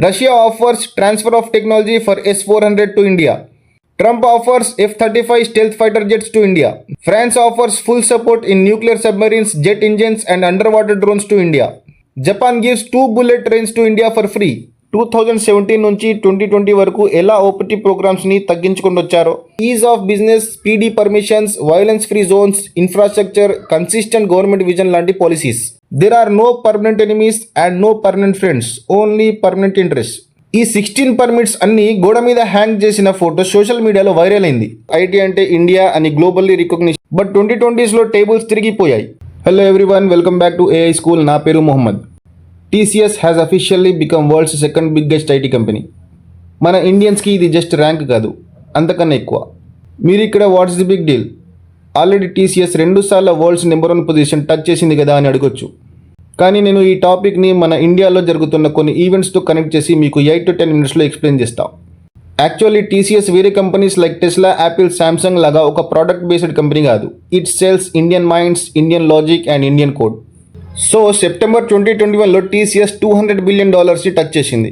Russia offers transfer of technology for S-400 to India. Trump offers F-35 stealth fighter jets to India. France offers full support in nuclear submarines, jet engines and underwater drones to India. Japan gives two bullet trains to India for free. Two thousand seventeen నుంచి twenty twenty వరకు ఎలా OPT ప్రోగ్రామ్స్ని తగ్గించుకుంటూ వచ్చారో ease of business PD permissions violence free zones infrastructure consistent government vision లాంటి policies there are no permanent enemies and no permanent friends only permanent interest ఈ sixteen permits అన్ని గోడ మీద హ్యాంగ్ చేసిన ఫోటో సోషల్ మీడియాలో వైరల్ అయింది. IT అంటే India అని గ్లోబల్లీ రికగ్నిషన్ బట్ ట్వంటీ ట్వంటీస్లో tables తిరిగిపోయాయి. Hello everyone welcome back to AI school నా పేరు Mohammad TCS has officially become world's second biggest IT company మన ఇండియన్స్కి ఇది జస్ట్ ర్యాంక్ కాదు. అంతకన్నా ఎక్కువ. మీరు ఇక్కడ what's the big deal already TCS రెండు సార్లు world's number one position touch చేసింది కదా అని అడగొచ్చు. కానీ నేను ఈ టాపిక్ని మన ఇండియాలో జరుగుతున్న కొన్ని ఈవెంట్స్తో కనెక్ట్ చేసి మీకు ఎయిట్ టు టెన్ మినిట్స్లో ఎక్స్ప్లెయిన్ చేస్తాను యాక్చువల్లీ టీసీఎస్ వేరే companies like Tesla Apple Samsung లాగా ఒక ప్రోడక్ట్ బేస్డ్ కంపెనీ కాదు. It sells Indian minds Indian logic and Indian code. So September twenty twenty వన్లో టీసీఎస్ టూ హండ్రెడ్ బిలియన్ డాలర్స్ని touch చేసింది.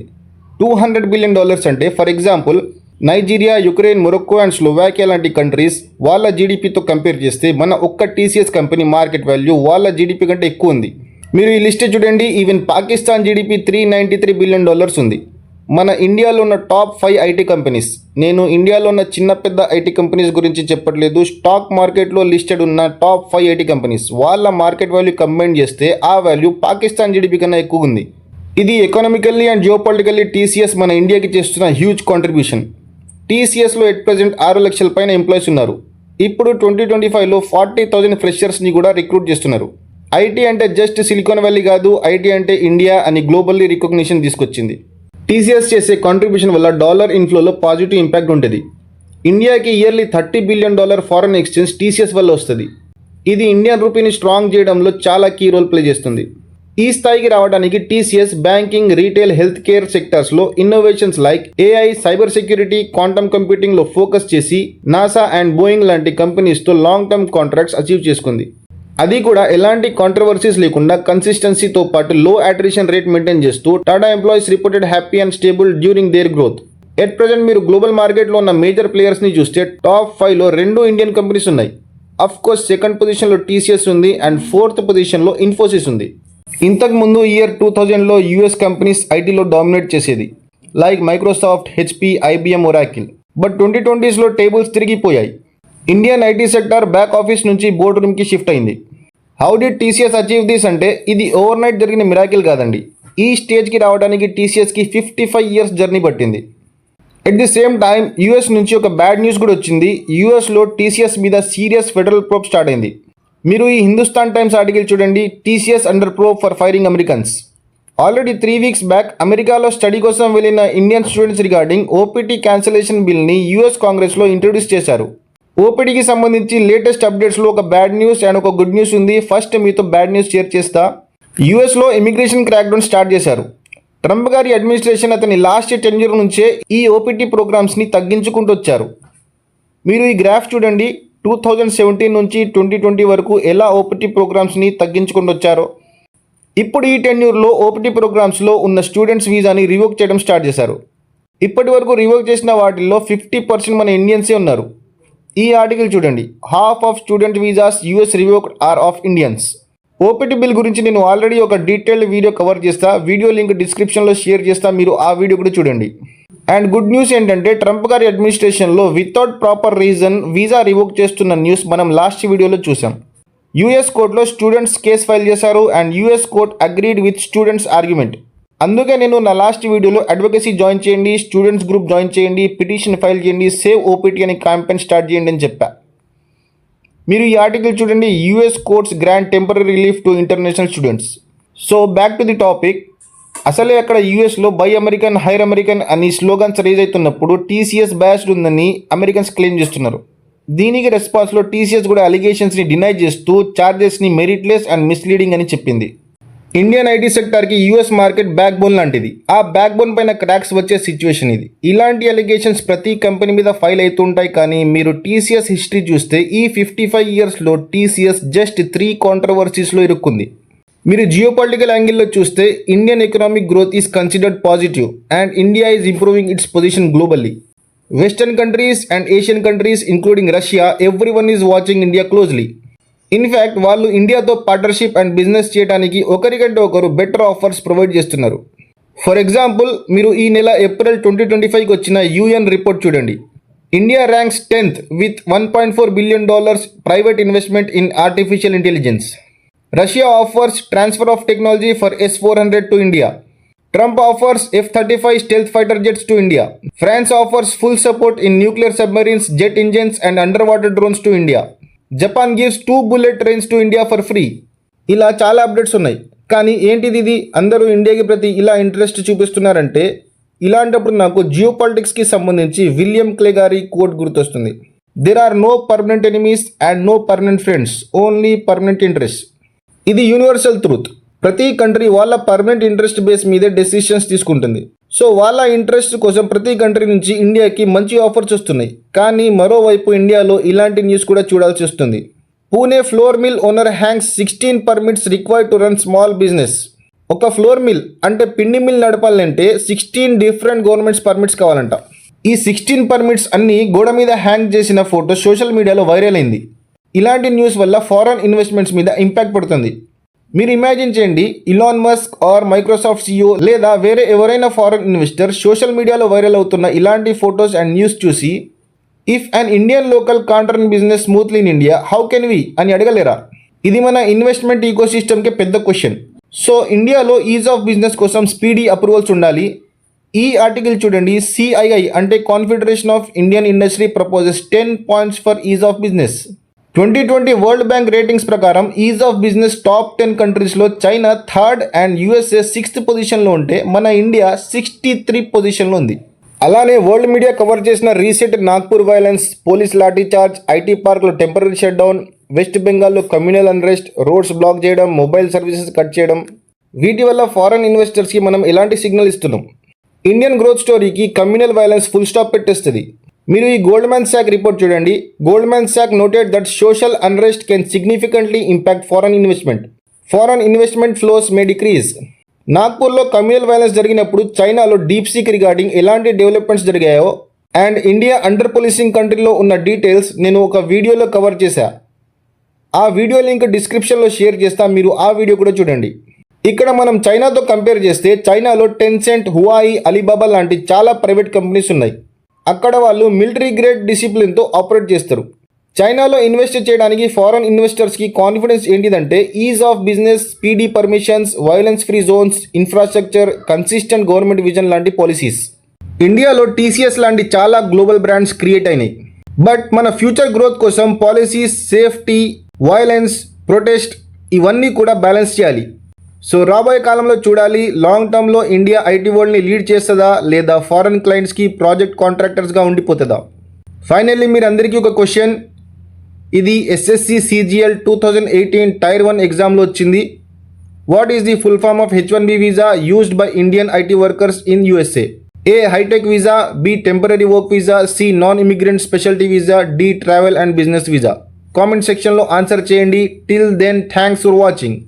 Two hundred billion dollars అంటే for example Nigeria Ukraine Morocco and Slovakia లాంటి countries వాళ్ళ జీడిపితో compare చేస్తే మన ఒక్క టీసీఎస్ కంపెనీ మార్కెట్ వాల్యూ వాళ్ళ జీడిపి కంటే ఎక్కువ ఉంది. మీరు ఈ లిస్ట్ చూడండి even Pakistan GDP three ninety three billion dollars ఉంది. మన ఇండియాలో ఉన్న టాప్ ఫైవ్ ఐటీ కంపెనీస్. నేను ఇండియాలో ఉన్న చిన్న పెద్ద ఐటీ కంపెనీస్ గురించి చెప్పట్లేదు స్టాక్ మార్కెట్లో లిస్టెడ్ ఉన్న టాప్ ఫైవ్ ఐటీ కంపెనీస్. వాళ్ళ మార్కెట్ వాల్యూ కంబైన్ చేస్తే ఆ వాల్యూ పాకిస్తాన్ జీడిపి కన్నా ఎక్కువ ఉంది. ఇది ఎకనామికల్లీ అండ్ జియోపాలిటికల్లీ టీసీఎస్ మన ఇండియాకి చేస్తున్న హ్యూజ్ కాంట్రిబ్యూషన్. టీసీఎస్లో ఎట్ ప్రజెంట్ ఆరు లక్షల పైన ఎంప్లాయీస్ ఉన్నారు. ఇప్పుడు ట్వంటీ ట్వంటీ ఫైవ్లో ఫార్టీ థౌజండ్ ఫ్రెషర్స్ని కూడా రిక్రూట్ చేస్తున్నారు. ఐటీ అంటే జస్ట్ సిలికాన్ వ్యాలీ కాదు ఐటీ అంటే ఇండియా అని గ్లోబల్లీ రికగ్నిషన్ తీసుకొచ్చింది. టీసీఎస్ చేసే కాంట్రిబ్యూషన్ వల్ల డాలర్ ఇన్ఫ్లోలో పాజిటివ్ ఇంపాక్ట్ ఉంటుంది. ఇండియాకి yearly thirty billion dollar foreign exchange TCS వల్ల వస్తుంది. ఇది ఇండియన్ రూపీని స్ట్రాంగ్ చేయడంలో చాలా కీ రోల్ ప్లే చేస్తుంది. ఈ స్థాయికి రావడానికి TCS banking retail health care సెక్టర్స్లో innovations like AI cyber security quantum కంప్యూటింగ్లో focus చేసి నాసా అండ్ బోయింగ్ లాంటి కంపెనీస్తో లాంగ్ టర్మ్ కాంట్రాక్ట్స్ అచీవ్ చేసుకుంది. అది కూడా ఎలాంటి కాంట్రవర్సీస్ లేకుండా కన్సిస్టెన్సీతో పాటు లో అట్రిషన్ రేట్ మెయింటైన్ చేస్తూ Tata employees reported happy and stable during their growth at present మీరు గ్లోబల్ మార్కెట్లో ఉన్న మేజర్ ప్లేయర్స్ని చూస్తే టాప్ ఫైవ్లో రెండు ఇండియన్ కంపెనీస్ ఉన్నాయి. అఫ్ కోర్స్ సెకండ్ పొజిషన్లో టీసీఎస్ ఉంది అండ్ ఫోర్త్ పొజిషన్లో ఇన్ఫోసిస్ ఉంది. ఇంతకు ముందు ఇయర్ టూ థౌజండ్లో యూఎస్ కంపెనీస్ ఐటీలో డామినేట్ చేసేది like Microsoft HP IBM Oracle. But twenty ట్వంటీస్లో tables తిరిగిపోయాయి. Indian IT sector back office నుంచి బోర్డు రూమ్కి షిఫ్ట్ అయింది. How did TCS achieve this అంటే ఇది ఓవర్ నైట్ జరిగిన మిరాకిల్ కాదండి. ఈ స్టేజ్కి రావడానికి టీసీఎస్కి ఫిఫ్టీ ఫైవ్ ఇయర్స్ జర్నీ పట్టింది. At the same time US నుంచి ఒక బ్యాడ్ న్యూస్ కూడా వచ్చింది. యూఎస్లో టీసీఎస్ మీద సీరియస్ ఫెడరల్ ప్రోప్ స్టార్ట్ అయింది. మీరు ఈ హిందుస్థాన్ టైమ్స్ ఆర్టికల్ చూడండి TCS under probe for firing Americans already three weeks back అమెరికాలో స్టడీ కోసం వెళ్ళిన Indian students regarding OPT cancellation బిల్ని US కాంగ్రెస్లో ఇంట్రొడ్యూస్ చేశారు. ఓపీడీకి సంబంధించి లేటెస్ట్ అప్డేట్స్లో ఒక బ్యాడ్ న్యూస్ అండ్ ఒక గుడ్ న్యూస్ ఉంది. ఫస్ట్ మీతో బ్యాడ్ న్యూస్ షేర్ చేస్తా. యూఎస్లో ఇమిగ్రేషన్ క్రాక్డౌన్ స్టార్ట్ చేశారు. ట్రంప్ గారి అడ్మినిస్ట్రేషన్ అతని లాస్ట్ టెన్యూర్ నుంచే ఈ ఓపీటీ ప్రోగ్రామ్స్ని తగ్గించుకుంటూ వచ్చారు. మీరు ఈ గ్రాఫ్ చూడండి. టూ థౌజండ్ సెవెంటీన్ నుంచి ట్వంటీ ట్వంటీ వరకు ఎలా ఓపీటీ ప్రోగ్రామ్స్ని తగ్గించుకొని వచ్చారో ఇప్పుడు ఈ టెన్యూర్లో ఓపీటీ ప్రోగ్రామ్స్లో ఉన్న స్టూడెంట్స్ వీసాని రివోక్ చేయడం స్టార్ట్ చేశారు. ఇప్పటి వరకు రివోక్ చేసిన వాటిల్లో ఫిఫ్టీ పర్సెంట్ మన ఇండియన్సే ఉన్నారు. ఈ ఆర్టికల్ చూడండి. Half of student visas US revoke are of Indians. OPT bill గురించి నేను ఆల్రెడీ ఒక డీటెయిల్డ్ వీడియో కవర్ చేస్తా. వీడియో లింక్ డిస్క్రిప్షన్లో షేర్ చేస్తా. మీరు ఆ వీడియో కూడా చూడండి. అండ్ గుడ్ న్యూస్ ఏంటంటే ట్రంప్ గారి అడ్మినిస్ట్రేషన్లో without proper reason visa revoke చేస్తున్న న్యూస్ మనం లాస్ట్ వీడియోలో చూసాం యూఎస్ కోర్టులో స్టూడెంట్స్ కేసు ఫైల్ చేశారు and US court agreed with students argument. అందుకే నేను నా లాస్ట్ వీడియోలో అడ్వకేసీ జాయిన్ చేయండి స్టూడెంట్స్ గ్రూప్ జాయిన్ చేయండి పిటిషన్ ఫైల్ చేయండి సేవ్ ఓపీటీ అని క్యాంపెయిన్ స్టార్ట్ చేయండి అని చెప్పా. మీరు ఈ ఆర్టికల్ చూడండి US courts grant temporary relief to international students. So back to the topic. అసలే అక్కడ యూఎస్లో బై అమెరికన్ హైర్ అమెరికన్ అని స్లోగన్స్ రేజ్ అవుతున్నప్పుడు టీసీఎస్ బ్యాస్డ్ ఉందని అమెరికన్స్ క్లెయిమ్ చేస్తున్నారు. దీనికి రెస్పాన్స్లో టీసీఎస్ కూడా అలిగేషన్స్ని డినై చేస్తూ చార్జెస్ని మెరిట్లెస్ అండ్ మిస్లీడింగ్ అని చెప్పింది. ఇండియన్ ఐటీ సెక్టార్కి యూఎస్ మార్కెట్ బ్యాక్ బోన్ లాంటిది. ఆ బ్యాక్ బోన్ పైన క్రాక్స్ వచ్చే సిచ్యువేషన్ ఇది. ఇలాంటి అలిగేషన్స్ ప్రతి కంపెనీ మీద ఫైల్ అవుతుంటాయి కానీ మీరు టీసీఎస్ హిస్టరీ చూస్తే ఈ ఫిఫ్టీ ఫైవ్ ఇయర్స్లో టీసీఎస్ జస్ట్ త్రీ కాంట్రవర్సీస్లో ఇరుక్కుంది. మీరు జియో పొలిటికల్ యాంగిల్లో చూస్తే Indian economic growth is considered positive and India is improving its position globally western countries and Asian countries including Russia everyone is watching India closely in fact వాళ్ళు ఇండియాతో partnership and business చేయడానికి ఒకరికంటే ఒకరు better offers provide చేస్తున్నారు. For example మీరు ఈ నెల April twenty twenty ఫైవ్కి వచ్చిన యూఎన్ రిపోర్ట్ చూడండి. India ranks tenth with one point four billion dollars private investment in artificial intelligence Russia offers transfer of technology for S four hundred to India Trump offers F thirty five stealth fighter jets to India France offers full support in nuclear submarines jet engines and underwater drones to India Japan gives two bullet trains to India for free ఇలా చాలా updates ఉన్నాయి. కానీ ఏంటిది ఇది? అందరూ ఇండియాకి ప్రతి ఇలా ఇంట్రెస్ట్ చూపిస్తున్నారంటే ఇలాంటప్పుడు నాకు జియో పాలిటిక్స్కి సంబంధించి విలియం క్లే గారి కోట్ గుర్తొస్తుంది. There are no permanent enemies and no permanent friends only permanent interest ఇది యూనివర్సల్ ట్రూత్ ప్రతి కంట్రీ వాళ్ళ పర్మనెంట్ ఇంట్రెస్ట్ బేస్ మీదే డెసిషన్స్ తీసుకుంటుంది. సో వాళ్ళ ఇంట్రెస్ట్ కోసం ప్రతి కంట్రీ నుంచి ఇండియాకి మంచి ఆఫర్స్ వస్తున్నాయి. కానీ మరోవైపు ఇండియాలో ఇలాంటి న్యూస్ కూడా చూడాల్సి వస్తుంది. Pune flour mill owner hangs sixteen permits required to run small business ఒక ఫ్లోర్ మిల్ అంటే పిండి మిల్ నడపాలంటే సిక్స్టీన్ డిఫరెంట్ గవర్నమెంట్స్ పర్మిట్స్ కావాలంట. ఈ సిక్స్టీన్ పర్మిట్స్ అన్ని గోడ మీద హ్యాంగ్ చేసిన ఫోటో సోషల్ మీడియాలో వైరల్ అయింది. ఇలాంటి న్యూస్ వల్ల ఫారెన్ ఇన్వెస్ట్మెంట్స్ మీద ఇంపాక్ట్ పడుతుంది. మీరు ఇమాజిన్ చేయండి Elon Musk or Microsoft CEO లేదా వేరే ఎవరైనా ఫారెన్ ఇన్వెస్టర్ సోషల్ మీడియాలో వైరల్ అవుతున్న ఇలాంటి ఫొటోస్ అండ్ న్యూస్ చూసి if an Indian local can't run business smoothly in India how can we అని అడగలేరా? ఇది మన ఇన్వెస్ట్మెంట్ ఈకోసిస్టమ్కి పెద్ద క్వశ్చన్ సో ఇండియాలో ఈజ్ ఆఫ్ బిజినెస్ కోసం స్పీడీ అప్రూవల్స్ ఉండాలి. ఈ ఆర్టికల్ చూడండి సిఐఐ అంటే Confederation of Indian Industry proposes ten points for ease of business twenty twenty World Bank ratings ప్రకారం ease of business top ten కంట్రీస్లో China third and USA sixth పొజిషన్లో ఉంటే మన ఇండియా సిక్స్టీ త్రీ పొజిషన్లో ఉంది. అలానే వరల్డ్ మీడియా కవర్ చేసిన recent Nagpur violence police lathi charge IT పార్క్లో టెంపరీ షట్ డౌన్ వెస్ట్ బెంగాల్లో కమ్యూనల్ అన్రెస్ట్ రోడ్స్ బ్లాక్ చేయడం మొబైల్ సర్వీసెస్ కట్ చేయడం. వీటి వల్ల ఫారెన్ ఇన్వెస్టర్స్కి మనం ఎలాంటి సిగ్నల్ ఇస్తున్నాం? ఇండియన్ గ్రోత్ స్టోరీకి కమ్యూనల్ వైలెన్స్ ఫుల్ స్టాప్ పెట్టేస్తుంది. మీరు ఈ గోల్డ్ మ్యాన్ శాక్ రిపోర్ట్ చూడండి. Goldman Sachs noted that social unrest can significantly impact foreign investment foreign investment flows may decrease నాగ్పూర్లో communal violence జరిగినప్పుడు చైనాలో డీప్ సీక్ రిగార్డింగ్ ఎలాంటి developments జరిగాయో and India under policing కంట్రీలో ఉన్న డీటెయిల్స్ నేను ఒక వీడియోలో కవర్ చేశా. ఆ వీడియో లింక్ డిస్క్రిప్షన్లో షేర్ చేస్తా మీరు ఆ వీడియో కూడా చూడండి. ఇక్కడ మనం చైనాతో కంపేర్ చేస్తే చైనాలో టెన్సెంట్ హువాయి అలీబాబా లాంటి చాలా ప్రైవేట్ కంపెనీస్ ఉన్నాయి. అక్కడ వాళ్ళు మిలిటరీ గ్రేడ్ డిసిప్లిన్తో ఆపరేట్ చేస్తారు. చైనాలో ఇన్వెస్ట్ చేయడానికి ఫారెన్ ఇన్వెస్టర్స్కి కాన్ఫిడెన్స్ ఏంటిదంటే ease of business speedy permissions violence free zones infrastructure consistent government vision లాంటి పాలసీస్. ఇండియాలో టీసీఎస్ లాంటి చాలా గ్లోబల్ బ్రాండ్స్ క్రియేట్ అయినాయి. బట్ మన ఫ్యూచర్ గ్రోత్ కోసం పాలసీస్ సేఫ్టీ వైలెన్స్ ప్రొటెస్ట్ ఇవన్నీ కూడా బ్యాలెన్స్ చేయాలి. సో రాబోయే కాలంలో చూడాలి లాంగ్ టర్మ్లో ఇండియా ఐటీ వరల్డ్ని లీడ్ చేస్తుందా లేదా ఫారెన్ క్లయింట్స్కి ప్రాజెక్ట్ కాంట్రాక్టర్స్గా ఉండిపోతుందా? ఫైనల్లీ మీరు అందరికీ ఒక క్వశ్చన్ ఇది SSC CGL two thousand eighteen tier one ఎగ్జామ్లో వచ్చింది. What is the full form of H one B visa used by Indian IT workers in USA A hitech visa B temporary work visa C non immigrant specialty visa D travel and business visa comment సెక్షన్లో answer చేయండి. Till then thanks for watching